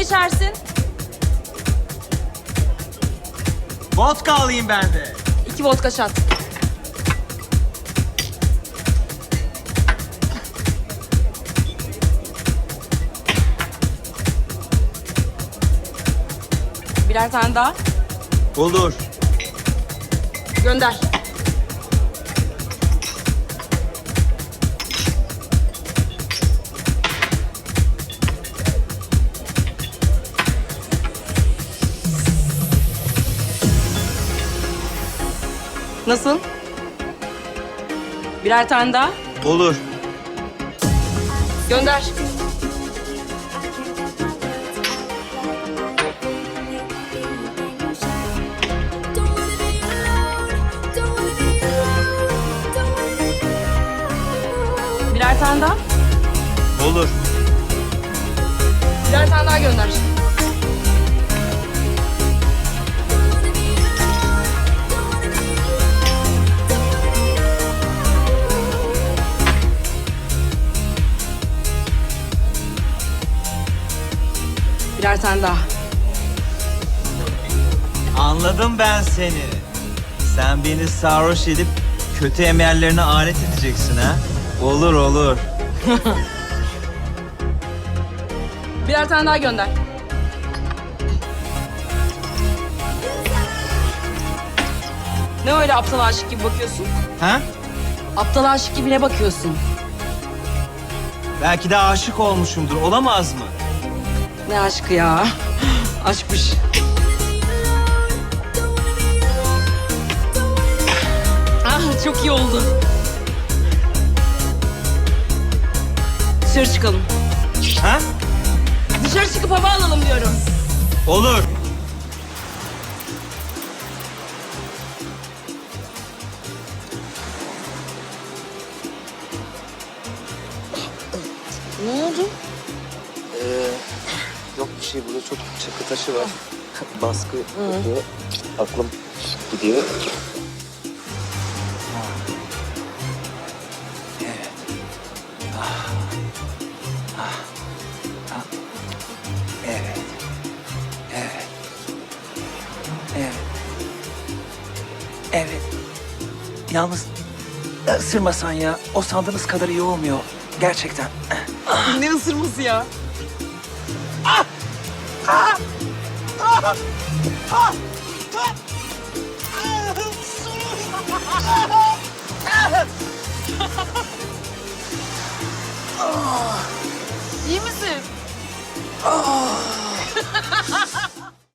içersin? Vodka alayım ben de. İki vodka şat. Birer tane daha. Olur. Gönder. Nasıl? Birer tane daha. Olur. Gönder. Birer tane daha. Olur. Birer tane daha gönder. Birer tane daha. Anladım ben seni. Sen beni sarhoş edip kötü emellerine alet edeceksin ha? Olur olur. Birer tane daha gönder. Ne öyle aptal aşık gibi bakıyorsun? Ha? Aptal aşık gibi ne bakıyorsun? Belki de aşık olmuşumdur. Olamaz mı? Ne aşkı ya? Aşkmış. Ah çok iyi oldu. Dışarı çıkalım. Ha? Dışarı çıkıp hava alalım diyorum. Olur. Ne oldu? Şey burada çok çakı taşı var. Baskı yapıyor. Aklım gidiyor. Evet. Evet. Evet. Evet. Yalnız ısırmasan ya. O sandığınız kadar iyi olmuyor. Gerçekten. Ne ısırması ya? İyi misin?